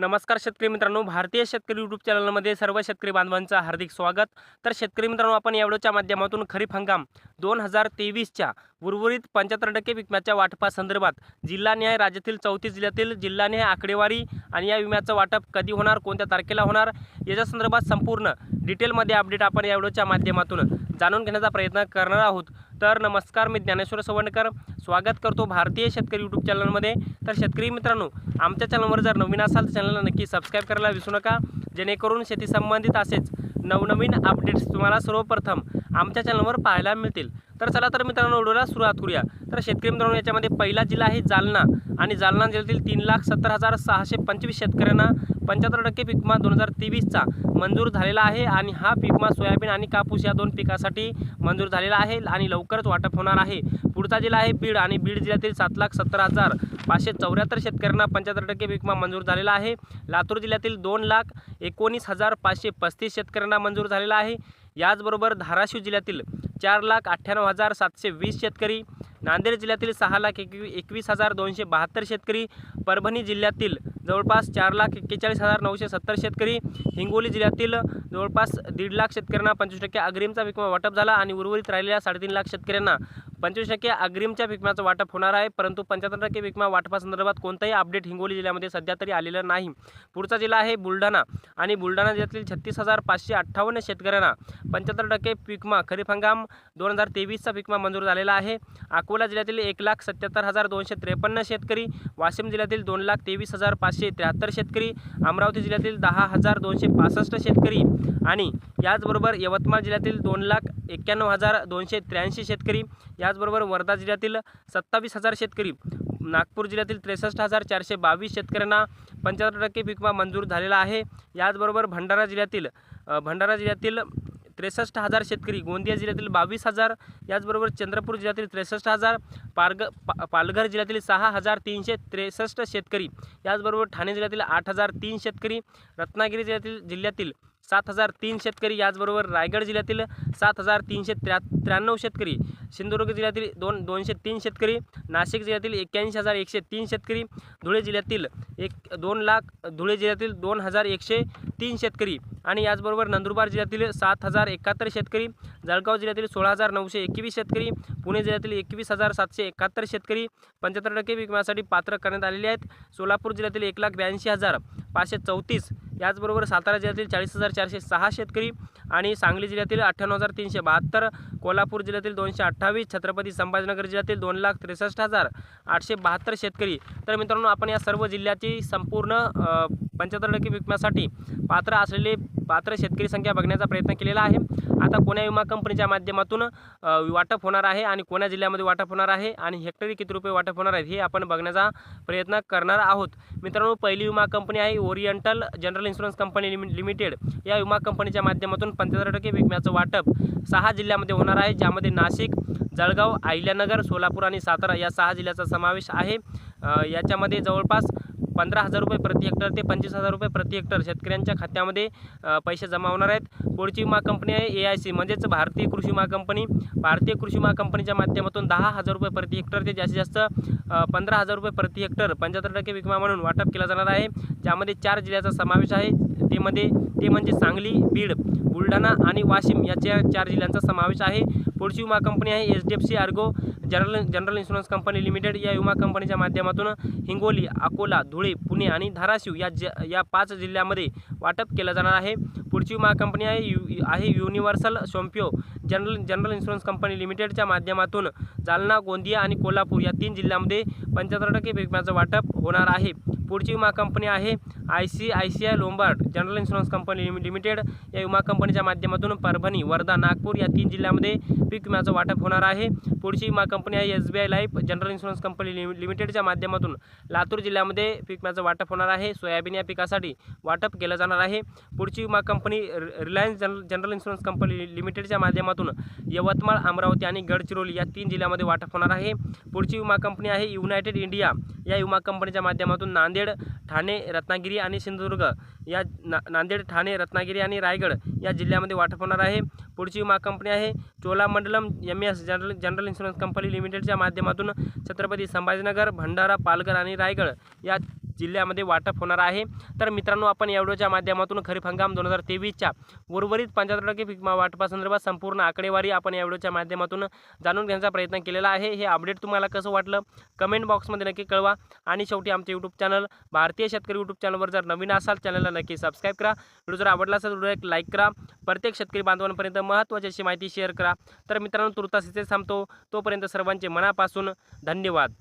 नमस्कार शेतकरी मित्रांनो भारतीय शेतकरी यूट्यूब चॅनलमध्ये सर्व शेतकरी बांधवांचं हार्दिक स्वागत. तर शेतकरी मित्रांनो आपण यावेळच्या माध्यमातून खरीप हंगाम दोन हजार तेवीसच्या उर्वरित पंच्याहत्तर टक्के विम्याच्या वाटपासंदर्भात जिल्हानिहाय राज्यातील चौतीस जिल्ह्यातील जिल्हानिहाय आकडेवारी आणि या विम्याचं वाटप कधी होणार कोणत्या तारखेला होणार याच्या संदर्भात संपूर्ण डिटेलमध्ये अपडेट आपण या व्हिडिओच्या माध्यमातून जाणून घेण्याचा प्रयत्न करणार आहोत. तर नमस्कार मी ज्ञानेश्वर सवंडकर. स्वागत करतो भारतीय शेतकरी यूट्यूब चॅनलमध्ये तर शेतकरी मित्रांनो आमच्या चॅनलवर जर नवीन असाल तर चॅनलला नक्की सबस्क्राईब करायला विसरू नका. जेणेकरून शेती संबंधित असेच नवनवीन अपडेट्स तुम्हाला सर्वप्रथम आमच्या चॅनलवर पाहायला मिळतील. तर चला तर मित्रांनो व्हिडिओला सुरुवात करूया. तर शेतकरी मित्रांनो याच्यामध्ये पहिला जिल्हा आहे जालना. आणि जालना जिल्ह्यातील तीन लाख सत्तर हजार सहाशे पंचवीस शेतकऱ्यांना पंच्याहत्तर टक्के पीक दोन हजार तेवीसचा मंजूर झालेला आहे आणि हा पीकमा सोयाबीन आणि कापूस या दोन पिकासाठी मंजूर झालेला आहे आणि लवकरच वाटप होणार आहे. पुढचा जिल्हा आहे बीड आणि बीड जिल्ह्यातील सात लाख सत्तर हजार पाचशे चौऱ्याहत्तर शेतकऱ्यांना पंच्याहत्तर टक्के पीक मंजूर झालेला आहे. लातूर जिल्ह्यातील दोन लाख एकोणीस हजार पाचशे पस्तीस शेतकऱ्यांना मंजूर झालेला आहे. याचबरोबर धाराशिव जिल्ह्यातील चार लाख अठ्ठ्याण्णव हजार सातशे वीस शेतकरी नांदेड जिल्ह्यातील सहा लाख एकवी एकवीस हजार दोनशे बहात्तर शेतकरी परभणी जिल्ह्यातील जवळपास चार लाख एक्केचाळीस हजार नऊशे सत्तर शेतकरी हिंगोली जिल्ह्यातील जवळपास दीड लाख शेतकऱ्यांना पंचवीस टक्के अग्रिमचा विमा वाटप झाला आणि उर्वरित राहिलेल्या साडेतीन लाख शेतकऱ्यांना पंचवीस टक्के अग्रिमच्या विम्याचं वाटप होणार आहे. परंतु पंच्याहत्तर टक्के विमा वाटपासंदर्भात कोणताही अपडेट हिंगोली जिल्ह्यामध्ये सध्या तरी आलेलं नाही. पुढचा जिल्हा आहे बुलढाणा आणि बुलढाणा जिल्ह्यातील छत्तीस हजार पाचशे अठ्ठावन्न शेतकऱ्यांना पंच्याहत्तर टक्के पिकमा खरीप हंगाम दोन हजार तेवीसचा पिकमा मंजूर झालेला आहे. अकोला जिल्ह्यातील एक लाख सत्याहत्तर हजार दोनशे त्रेपन्न शेतकरी वाशिम जिल्ह्यातील दोन लाख तेवीस हजार पाचशे त्र्याहत्तर शेतकरी अमरावती जिल्ह्यातील दहा हजार दोनशे पासष्ट शेतकरी आणि याचबरोबर यवतमाळ जिल्ह्यातील दोन लाख एक्क्याण्णव हजार दोनशे त्र्याऐंशी शेतकरी याचबरोबर वर्धा जिल्ह्यातील सत्तावीस हजार शेतकरी नागपूर जिल्ह्यातील त्रेसष्ट हजार चारशे बावीस शेतकऱ्यांना पंच्याहत्तर टक्के पीक विमा मंजूर झालेला आहे. याचबरोबर भंडारा जिल्ह्यातील भंडारा जिल्ह्यातील त्रेसष्ट हजार शेतकरी गोंदिया जिल्ह्यातील बावीस हजार याचबरोबर चंद्रपूर जिल्ह्यातील त्रेसष्ट हजार पारग पा पालघर जिल्ह्यातील सहा हजार तीनशे त्रेसष्ट शेतकरी याचबरोबर ठाणे जिल्ह्यातील आठ हजार तीन शेतकरी रत्नागिरी जिल्ह्यातील जिल्ह्यातील सात हजार तीन शेतकरी याचबरोबर रायगड जिल्ह्यातील सात हजार तीनशे त्र्या त्र्याण्णव शेतकरी सिंधुदुर्ग जिल्ह्यातील दोन दोनशे तीन शेतकरी नाशिक जिल्ह्यातील एक्क्याऐंशी हजार एकशे तीन शेतकरी धुळे जिल्ह्यातील एक दोन लाख धुळे जिल्ह्यातील दोन हजार एकशे तीन शेतकरी आणि याचबरोबर नंदुरबार जिल्ह्यातील सात हजार एकाहत्तर शेतकरी जळगाव जिल्ह्यातील सोळा हजार नऊशे एकवीस शेतकरी पुणे जिल्ह्यातील एकवीस हजार सातशे एकाहत्तर शेतकरी पंच्याहत्तर टक्के विकण्यासाठी पात्र करण्यात आलेले आहेत. सोलापूर जिल्ह्यातील एक लाख ब्याऐंशी हजार पाचशे चौतीस याचबरोबर सातारा जिल्ह्यातील चाळीस हजार चारशे सहा शेतकरी आणि सांगली जिल्ह्यातील अठ्ठ्याण्णव हजार तीनशे बहात्तर कोल्हापूर जिल्ह्यातील दोनशे अठ्ठावीस छत्रपती संभाजीनगर जिल्ह्यातील दोन लाख त्रेसष्ट हजार आठशे बहात्तर शेतकरी. तर मित्रांनो आपण या सर्व जिल्ह्याची संपूर्ण पंच्याहत्तर टक्के विकण्यासाठी पात्र असलेले पात्र शेतकरी संख्या बघण्याचा प्रयत्न केलेला आहे. आता कोण्या विमा कंपनीच्या माध्यमातून वाटप होणार आहे आणि कोण्या जिल्ह्यामध्ये वाटप होणार आहे आणि हेक्टरी किती रुपये वाटप होणार आहे हे आपण बघण्याचा प्रयत्न करणार आहोत. मित्रांनो पहिली विमा कंपनी आहे ओरिएंटल जनरल इन्शुरन्स कंपनी लिमि लिमिटेड. या विमा कंपनीच्या माध्यमातून पंच्याहत्तर टक्के विम्याचं वाटप सहा जिल्ह्यामध्ये होणार आहे ज्यामध्ये नाशिक जळगाव अहिल्यानगर सोलापूर आणि सातारा या सहा जिल्ह्याचा समावेश आहे. याच्यामध्ये जवळपास पंधरा हजार रुपये प्रति हेक्टर ते पंचवीस हजार रुपये प्रति हेक्टर शेतकऱ्यांच्या खात्यामध्ये पैसे जमा होणार आहेत. पुढची विमा कंपनी आहे ए आय सी म्हणजेच भारतीय कृषी विमा कंपनी. भारतीय कृषी विमा कंपनीच्या माध्यमातून दहा हजार रुपये प्रति हेक्टर ते जास्तीत जास्त पंधरा हजार रुपये प्रति हेक्टर पंच्याहत्तर टक्के विमा म्हणून वाटप केला जाणार आहे. ज्यामध्ये चार जिल्ह्याचा समावेश आहे. ते मध्ये ते म्हणजे सांगली बीड बुलढाणा आणि वाशिम या चार चार जिल्ह्यांचा समावेश आहे. पुढची विमा कंपनी आहे H D F C Ergo general general insurance company limited. या विमा कंपनीच्या माध्यमातून हिंगोली अकोला धुळे पुणे आणि धाराशिव या ज या पाच जिल्ह्यामध्ये वाटप केलं जाणार आहे. पुढची विमा कंपनी आहे यु आहे universal Sompo general general insurance company लिमिटेडच्या माध्यमातून जालना गोंदिया आणि कोल्हापूर या तीन जिल्ह्यामध्ये पंच्याहत्तर टक्के विम्याचं वाटप होणार आहे. पुढची विमा कंपनी आहे I C I C I Lombard general insurance company limited. या विमा कंपनीच्या माध्यमातून परभणी वर्धा नागपूर या तीन जिल्ह्यामध्ये पीक विम्याचं वाटप होणार आहे. पुढची विमा कंपनी आहे S B I life. General insurance company लिमिटेडच्या माध्यमातून लातूर जिल्ह्यामध्ये पीक विम्याचं वाटप होणार आहे. सोयाबीन या पिकासाठी वाटप केलं जाणार आहे. पुढची विमा company Reliance general general insurance company लिमिटेडच्या माध्यमातून यवतमाळ अमरावती आणि गडचिरोली या तीन जिल्ह्यामध्ये वाटप होणार आहे. पुढची विमा कंपनी आहे युनायटेड इंडिया. या विमा कंपनीच्या माध्यमातून नांदेड नांदेड ठाणे रत्नागिरी आणि सिंधुदुर्ग. या ना नांदेड ठाणे रत्नागिरी आणि रायगड या जिल्ह्यामध्ये वाटप होणार आहे. पुढची विमा कंपनी आहे Cholamandalam M S general general insurance company लिमिटेडच्या माध्यमातून छत्रपती संभाजीनगर भंडारा पालघर आणि रायगड या जिल्ह्यामध्ये वाटप होणार आहे. तर मित्रांनो आपण या व्हिडिओच्या माध्यमातून खरीप हंगाम दोन हजार तेवीसच्या उर्वरित पंच्याहत्तर टक्के पीक वाटपासंदर्भात संपूर्ण आकडेवारी आपण या व्हिडिओच्या माध्यमातून जाणून घेण्याचा प्रयत्न केलेला आहे. हे अपडेट तुम्हाला कसं वाटलं? कमेंट बॉक्समध्ये नक्की कळवा. आणि शेवटी आमचे यूट्यूब चॅनल भारतीय शेतकरी यूट्यूब चॅनलवर जर नवीन असाल चॅनलला नक्की सबस्क्राईब करा. व्हिडिओ जर आवडला असेल व्हिडिओ एक लाईक करा. प्रत्येक शेतकरी बांधवांपर्यंत महत्त्वाची अशी माहिती शेअर करा. तर मित्रांनो तुर्तास इथे थांबतो. तोपर्यंत सर्वांचे मनापासून धन्यवाद.